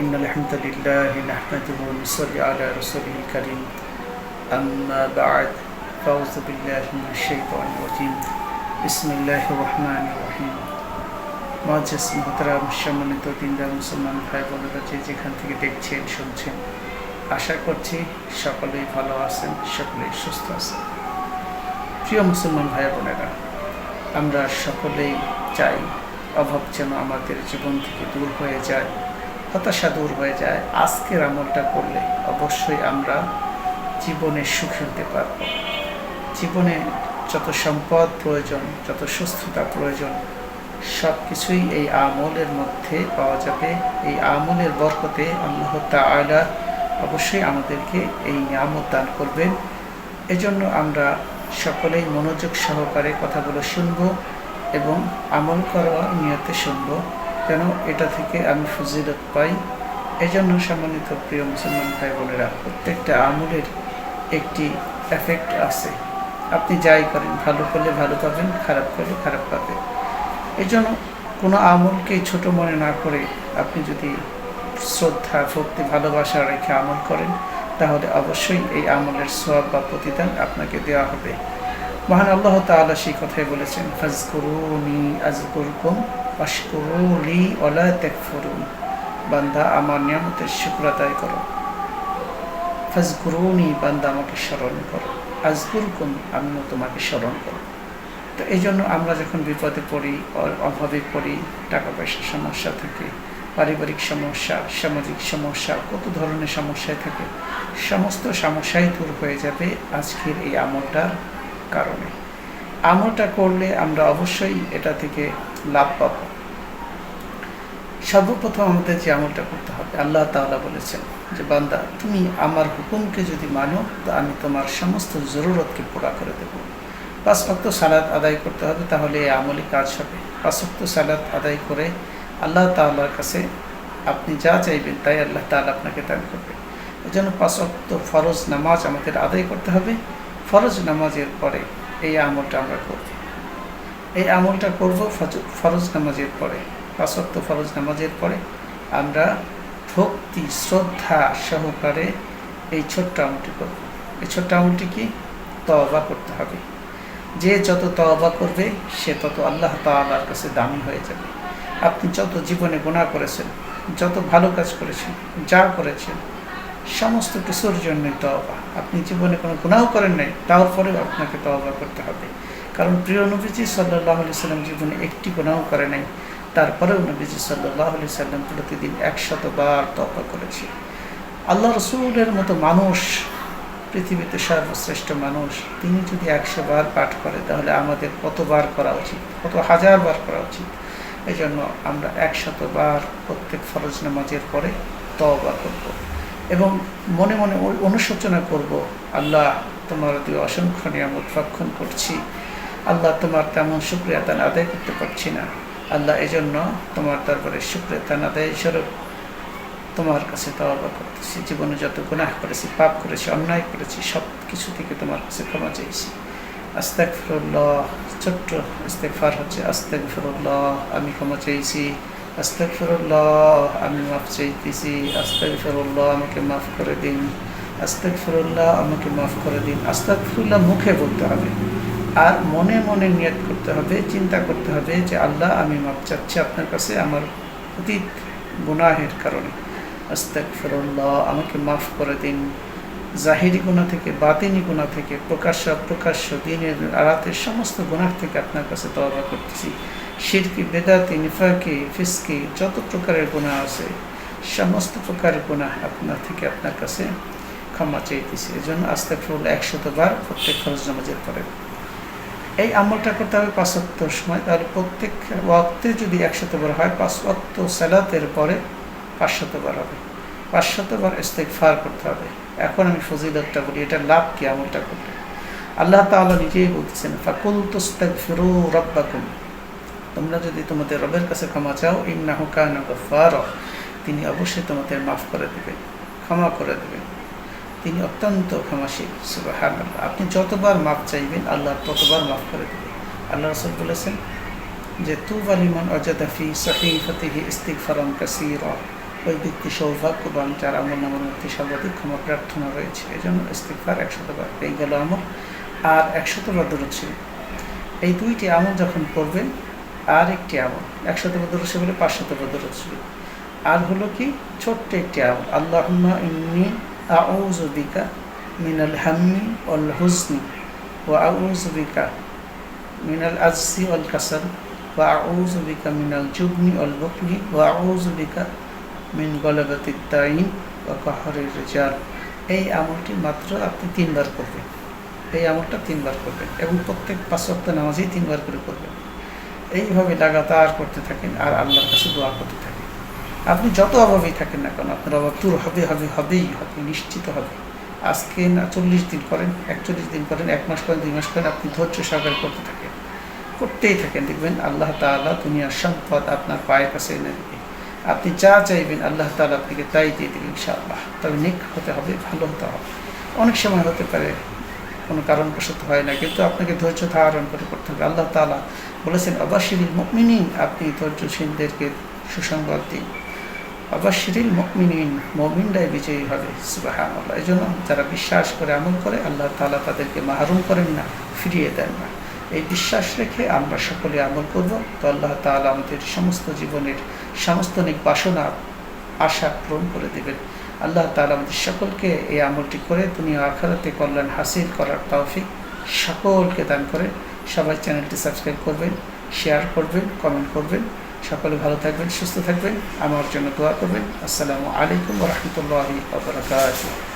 إن الحمد لله نحمده ونصلي على رسوله الكريم أما بعد فأعوذ بالله من الشيطان الرجيم بسم الله الرحمن الرحيم মহাজাস মোহতারাম সম্মানিত দিনদার মুসলমান ভাই বোনেরা যে যেখান থেকে দেখছেন শুনছেন আশা করছি সকলেই ভালো আছেন সকলেই সুস্থ আছেন প্রিয় মুসলমান ভাই বোনেরা আমরা সকলেই চাই অভাব যেন আমাদের জীবন থেকে দূর হয়ে যায় হতাশা দূর হয়ে যায়। আজকের আমলটা করলে অবশ্যই আমরা জীবনে সুখী হতে পারব। জীবনে যত সম্পদ প্রয়োজন, যত সুস্থতা প্রয়োজন সব কিছুই এই আমলের মধ্যে পাওয়া যাবে। এই আমলের বরকতে আল্লাহ তাআলা অবশ্যই আমাদেরকে এই নিয়ামত দান করবেন। এজন্য আমরা সকলেই মনোযোগ সহকারে কথাগুলো শুনব এবং আমল করার নিয়তে শুনব। যেন এটা থেকে আমি ফজিলত পাই? এজন্য সম্মানিত প্রিয় মুসলমান ভাই বোনেরা প্রত্যেকটা আমলের একটি এফেক্ট আছে। আপনি যাই করেন, ভালো করলে ভালো পাবেন, খারাপ করলে খারাপ পাবেন। এই জন্য কোনো আমলকে ছোট মনে না করে আপনি যদি শ্রদ্ধা, ভক্তি, ভালোবাসা রেখে আমল করেন, তাহলে অবশ্যই এই আমলের সব বা প্রতিদান আপনাকে দেওয়া হবে। মহান আল্লাহ তাআলা সেই কথাই বলেছেন, ফাজকুরুনি আজকুরকুম বান্দা আমার শুকর আদায় করো। ফাজকুরুনি, বান্দা আমাকে স্মরণ করো। আমিও তোমাকে স্মরণ করো। তো এই জন্য আমরা যখন বিপদে পড়ি অভাবে পড়ি, টাকা পয়সার সমস্যা থাকে, পারিবারিক সমস্যা, সামাজিক সমস্যা, কত ধরনের সমস্যায় থাকে, সমস্ত সমস্যাই দূর হয়ে যাবে আজকের এই আমলটার কারণে। আমলটা করলে আমরা অবশ্যই এটা থেকে লাভ পাব। সর্বপ্রথম আমাদের যে আমলটা করতে হবে, আল্লাহ তাআলা বলেছেন যে, বান্দা, তুমি আমার হুকুমকে যদি মানো, তো আমি তোমার সমস্ত জরুরতকে পুরা করে দেবো। পাঁচ অক্ত সালাদ আদায় করতে হবে, তাহলে এই আমলে কাজ হবে। পাঁচ অক্ত সালাদ আদায় করে আল্লাহ তাআলার কাছে আপনি যা চাইবেন, তাই আল্লাহ তাআলা আপনাকে দান করবে। এই জন্য পাঁচ অক্ত ফরজ নামাজ আমাদের আদায় করতে হবে। ফরজ নামাজের পরে এই আমলটা আমরা করব। এই আমলটা করব ফরজ নামাজের পরে পাঁচ অক্ত ফরজ নামাজের পরে। আমরা ভক্তি, শ্রদ্ধা সহকারে এই ছোট্ট আমলটি করব। এই ছোট্ট আমলটি কি? তওবা করতে হবে। যে যত তওবা করবে, সে তত আল্লাহ তাআলার কাছে দামি হয়ে যাবে। আপনি যত জীবনে গুনাহ করেছেন, যত ভালো কাজ করেছেন, যা করেছেন সমস্ত কিছুর জন্যই তওবা। আপনি জীবনে কোনো গুনাহ করেন নাই তারপরেও আপনাকে তওবা করতে হবে। কারণ প্রিয় নবীজি সাল্লাহ আলি সাল্লাম জীবনে একটি গুনাহ করে নাই, তারপরেও নবীজি সাল্লাহ আলি সাল্লাম প্রতিদিন একশতবার তওবা করেছে আল্লাহ রসুলের মতো মানুষ, পৃথিবীতে সর্বশ্রেষ্ঠ মানুষ, তিনি যদি একশো বার পাঠ করে, তাহলে আমাদের কতবার করা উচিত? কত হাজার বার করা উচিত? এই জন্য আমরা একশতবার প্রত্যেক ফরজ নামাজের পরে তওবা করব। এবং মনে মনে অনুশোচনা করব, আল্লাহ তোমার দিয়ে অসংখ্য নিয়ামত রক্ষণ করছি। আল্লাহ তোমার তেমন শুক্রিয়া তান আদায় করতে পারছি না। আল্লাহ এজন্য তোমার দরবারে শুক্রিয়া তান আদায় স্বরূপ তোমার কাছে তওবা করতেছি। জীবনে যত গুনাহ করেছি, পাপ করেছি, অন্যায় করেছি সব কিছু থেকে তোমার কাছে ক্ষমা চাইছি। আস্তাক ফিরুল্লাহ ছোট্ট ইস্তেকফার হচ্ছে আস্তাক ফিরুল্লাহ আমি ক্ষমা চাইছি। আস্তাক ফিরুল্লাহ আমি মাফ চাইতেছি। আস্তাক ফিরুল্লাহ আমাকে মাফ করে দিন। আস্তাক ফিরুল্লাহ আমাকে মাফ করে দিন। আস্তাক ফিরুল্লাহ মুখে বলতে হবে। আর মনে মনে নিয়ত করতে হবে, চিন্তা করতে হবে যে আল্লাহ, আমি মাফ চাচ্ছি আপনার কাছে আমার অতীত গুনাহের কারণে। আস্তাক ফিরুল্লাহ আমাকে মাফ করে দিন। জাহিরি গুণা থেকে, বাতিনি গুণা থেকে, প্রকাশ্য প্রকাশ্য দিনের রাতের সমস্ত গুণার থেকে আপনার কাছে তওবা করতেছি। শিরকি বেদাতি, নিফাকি, ফিসকি, যত প্রকারের গুণা আছে, সমস্ত প্রকারের গুণা আপনার থেকে আপনার কাছে ক্ষমা চাইতেছি। এই জন্য আস্তাকফিরুল্লাহ একশতবার প্রত্যেক ফরজ নামাজের পরে। এই আমলটা করতে হবে পাঁচ সময়। তাহলে প্রত্যেক ওয়াক্তে যদি একশতবার হয়, পাঁচ সালাতের পরে পাঁচশতবার হবে। পাঁচশত বার পাঁচশতবার ইস্তেকফার করতে হবে। এখন আমি ফজিলতটা বলি এটা লাভ কি আমলটা করলে আল্লাহ তাআলা নিজেই বলতেছেন ফাকুল তুস্তাগফিরু রাব্বাকুম। তোমরা যদি তোমাদের রবের কাছে ক্ষমা চাও, ইন্নাহু কানা গফফারা। তিনি অবশ্যই তোমাদের মাফ করে দেবেন ক্ষমা করে দেবেন তিনি অত্যন্ত ক্ষমাশীল, সুবহানাল্লাহ। আপনি যতবার মাফ চাইবেন, আল্লাহ ততবার মাফ করে দেবেন আল্লাহ রসুল বলেছেন যে তু বালিমান অজাদাফি সহিফতিহি ইস্তিগফারান কাসীরা। ওই ব্যক্তি সৌভাগ্যবান যার আমল নামের মধ্যে সর্বাধিক ক্ষমা প্রার্থনা রয়েছে। এই জন্য ইস্তিফার একশতবার এই গেল আমল। আর একশতবার দূরত ছিল এই দুইটি আমল যখন করবেন আর একটি আমল। একশতবার দূরত বলে পাঁচশতবার দূরত ছিল আর হলো কি? ছোট্ট একটি আমল। আল্লাহ ইন্নি আউযু বিকা মিনাল হাম্মি অল হুজনি ও আউযু বিকা মিনাল আজসি ওয়াল কাসাল ওয়া আউযু বিকা মিনাল জুবনি ওয়াল বুকলি ওয়া আউযু বিকা মিন গলাবাতি দাইন ওয়া কাহরির রিজাল। এই আমলটি মাত্র আপনি তিনবার করবেন। এই আমলটা তিনবার করবেন এবং প্রত্যেক পাঁচ সপ্তাহ নামাজেই তিনবার করে করবেন। এইভাবে লাগাতার করতে থাকেন আর আল্লাহর কাছে দোয়া করতে থাকেন। আপনি যত অভাবেই থাকেন না কেন, আপনার অভাব দূর হবে হবে, হবেই হবে নিশ্চিত হবে। আজকে না চল্লিশ দিন করেন, একচল্লিশ দিন করেন, এক মাস করেন, দুই মাস করেন, আপনি ধৈর্য সহকারে করতে থাকেন। করতেই থাকেন, দেখবেন আল্লাহ তাআলা দুনিয়ার সম্পদ আপনার পায়ের কাছে এনে দেবে। আপনি যা চাইবেন আল্লাহ তালা আপনাকে তাই দিয়ে দেবেন ইনশাআল্লাহ। তবে নেক হতে হবে, ভালো হতে হবে। অনেক সময় হতে পারে, কোনো কারণবশত হয় না, কিন্তু আপনাকে ধৈর্য ধারণ করে করতে হবে। আল্লাহ তাআলা বলেছেন অবাশির মুমিনিন আপনি ধৈর্যশীলদেরকে সুসংবাদ দিন। অবাশিরিল মুমিনিন, মমিনরাই বিজয়ী হবে আল্লাহ এই জন্য যারা বিশ্বাস করে আমল করে, আল্লাহ তাআলা তাদেরকে মাহরুম করেন না, ফিরিয়ে দেন না। এই বিশ্বাস রেখে আমরা সকলে আমল করব। তো আল্লাহ তাআলা আমাদের সমস্ত জীবনের সমস্ত নিক বাসনা, আশা পূরণ করে দেবেন। আল্লাহ তাআলা আমাদের সকলকে এই আমলটি করে দুনিয়া আখারাতে কল্যাণ হাসিল করার তৌফিক সকলকে দান করে সবাই চ্যানেলটি সাবস্ক্রাইব করবেন, শেয়ার করবেন, কমেন্ট করবেন। সকলে ভালো থাকবেন, সুস্থ থাকবেন। আমার জন্য দোয়া করবেন। আসসালামু আলাইকুম রহমতুল্লাহ রহমতুল্লাহি